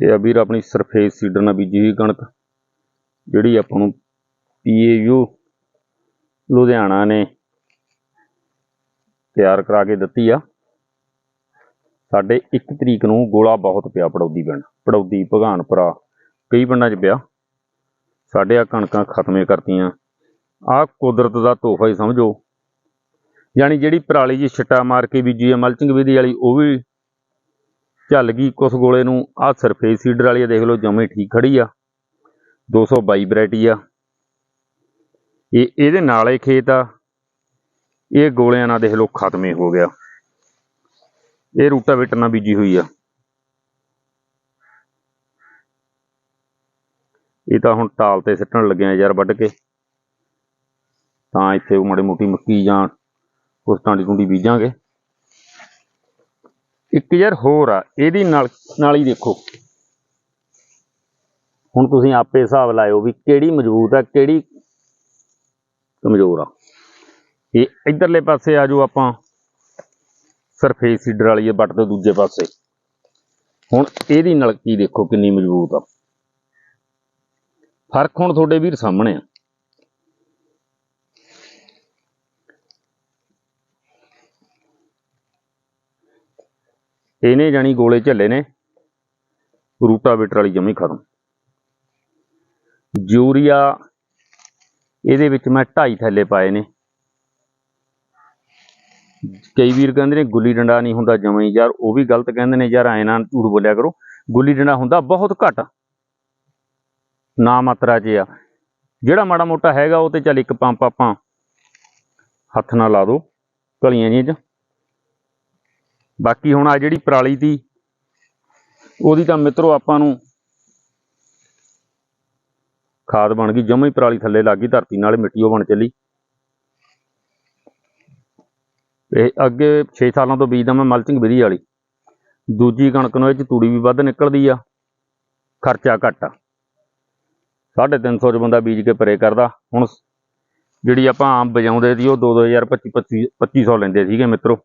ਇਹ ਆ ਵੀਰ ਆਪਣੀ ਸਰਫੇਸ ਸੀਡਰ ਨਾਲ ਬੀਜੀ ਹੋਈ ਕਣਕ, ਜਿਹੜੀ ਆਪਾਂ ਨੂੰ ਪੀਏਯੂ ਲੁਧਿਆਣਾ ਨੇ ਤਿਆਰ ਕਰਾ ਕੇ ਦਿੱਤੀ ਆ। ਸਾਡੇ 1 ਤਰੀਕ ਨੂੰ ਗੋਲਾ ਬਹੁਤ ਪਿਆ ਪੜੌਦੀ ਪਿੰਡ, ਪੜੌਦੀ ਭਗਾਨਪੁਰਾ, ਕਈ ਪਿੰਡਾਂ 'ਚ ਪਿਆ। ਸਾਡੇ ਆ ਕਣਕਾਂ ਖਤਮੇ ਕਰਤੀਆਂ। ਆ ਕੁਦਰਤ ਦਾ ਤੋਹਫਾ ਹੀ ਸਮਝੋ। ਯਾਨੀ ਜਿਹੜੀ ਪਰਾਲੀ ਜੀ ਛਿੱਟਾ ਮਾਰ ਕੇ ਬੀਜੀ ਆ, ਮਲਚਿੰਗ ਵਿਧੀ ਵਾਲੀ, ਉਹ ਵੀ ਝੱਲ ਗਈ ਕੁਸ ਗੋਲੇ ਨੂੰ। ਆ ਸਰਫੇਸ ਸੀਡਰ ਵਾਲੀ ਆ, ਦੇਖ ਲਓ ਜਮੇ ਠੀਕ ਖੜੀ ਆ। 222 ਵੈਰਾਈਟੀ ਆ। ਇਹ, ਇਹਦੇ ਨਾਲ ਹੀ ਖੇਤ ਆ। ਇਹ ਗੋਲਿਆਂ ਨਾਲ ਦੇਖ ਲਓ ਖਤਮੇ ਹੋ ਗਿਆ। ਇਹ ਰੂਟਾਵੇਟਰ ਨਾਲ ਬੀਜੀ ਹੋਈ ਆ। ਇਹ ਤਾਂ ਹੁਣ ਟਾਲ ਤੇ ਸਿੱਟਣ ਲੱਗਿਆ ਯਾਰ ਵੱਢ ਕੇ। ਤਾਂ ਇੱਥੇ ਮਾੜੀ ਮੋਟੀ ਮੱਕੀ ਜਾਂ ਕੁਛ ਟਾਂਡੀ ਟੁੰਡੀ ਬੀਜਾਂਗੇ। ਇੱਕ ਯਾਰ ਹੋਰ ਆ, ਇਹਦੀ ਨਾਲ ਨਾਲ ਹੀ ਦੇਖੋ। ਹੁਣ ਤੁਸੀਂ ਆਪੇ ਹਿਸਾਬ ਲਾਇਓ ਵੀ ਕਿਹੜੀ ਮਜ਼ਬੂਤ ਆ, ਕਿਹੜੀ ਕਮਜ਼ੋਰ ਆ। ਇਹ ਇਧਰਲੇ ਪਾਸੇ ਆ ਜਾਓ ਆਪਾਂ। ਸਰਫੇਸ ਸੀਡਰ ਵਾਲੀ ਹੈ ਬੱਟ ਦੇ ਦੂਜੇ ਪਾਸੇ। ਹੁਣ ਇਹਦੀ ਨਲਕੀ ਦੇਖੋ ਕਿੰਨੀ ਮਜ਼ਬੂਤ ਆ। ਫ਼ਰਕ ਹੁਣ ਤੁਹਾਡੇ ਵੀਰ ਸਾਹਮਣੇ ਆ। ਇਹਨੇ ਜਾਣੀ ਗੋਲੇ ਝੱਲੇ ਨੇ। ਰੂਟਾਵੇਟਰ ਵਾਲੀ ਜਮੀ ਖਤਮ। ਯੂਰੀਆ ਇਹਦੇ ਵਿੱਚ ਮੈਂ 2.5 ਥੈਲੇ ਪਾਏ ਨੇ। ਕਈ ਵੀਰ ਕਹਿੰਦੇ ਨੇ, ਗੁੱਲੀ ਡੰਡਾ ਨਹੀਂ ਹੁੰਦਾ ਜਮਾਂ। ਯਾਰ ਉਹ ਵੀ ਗਲਤ ਕਹਿੰਦੇ ਨੇ, ਯਾਰ ਐ ਨਾ ਝੂਠ ਬੋਲਿਆ ਕਰੋ। ਗੁੱਲੀ ਡੰਡਾ ਹੁੰਦਾ ਬਹੁਤ ਘੱਟ। ਨਾ ਮਾਤਰਾ 'ਚ ਆ ਜਿਹੜਾ ਮਾੜਾ ਮੋਟਾ ਹੈਗਾ, ਉਹ ਤੇ ਚੱਲ ਇੱਕ ਪੰਪ ਆਪਾਂ ਹੱਥ ਨਾਲ ਲਾ ਦੋ। ਕਲੀਆਂ ਜੀਆਂ 'ਚ। ਬਾਕੀ ਹੁਣ ਆ ਜਿਹੜੀ ਪਰਾਲੀ ਦੀ, ਉਹਦੀ ਤਾਂ ਮਿੱਤਰੋ ਆਪਾਂ ਨੂੰ ਖਾਦ ਬਣ ਗਈ, ਜਮਾਂ ਹੀ ਪਰਾਲੀ ਥੱਲੇ ਲੱਗ ਗਈ, ਧਰਤੀ ਨਾਲ ਮਿੱਟੀ ਉਹ ਬਣ ਚੱਲੀ। ਇਹ ਅੱਗੇ 6 ਸਾਲਾਂ ਤੋਂ ਬੀਜਦਾ ਮੈਂ ਮਲਚਿੰਗ ਵਿਧੀ ਵਾਲੀ। ਦੂਜੀ ਕਣਕ ਨੂੰ ਇਹ ਚ ਤੂੜੀ ਵੀ ਵੱਧ ਨਿਕਲਦੀ ਆ, ਖਰਚਾ ਘੱਟ ਆ। 350 ਚ ਬੰਦਾ ਬੀਜ ਕੇ ਪਰੇ ਕਰਦਾ। ਹੁਣ ਜਿਹੜੀ ਆਪਾਂ ਆਮ ਬਜਾਉਂਦੇ ਸੀ, ਉਹ 2025 25 2500 ਲੈਂਦੇ ਸੀਗੇ ਮਿੱਤਰੋ।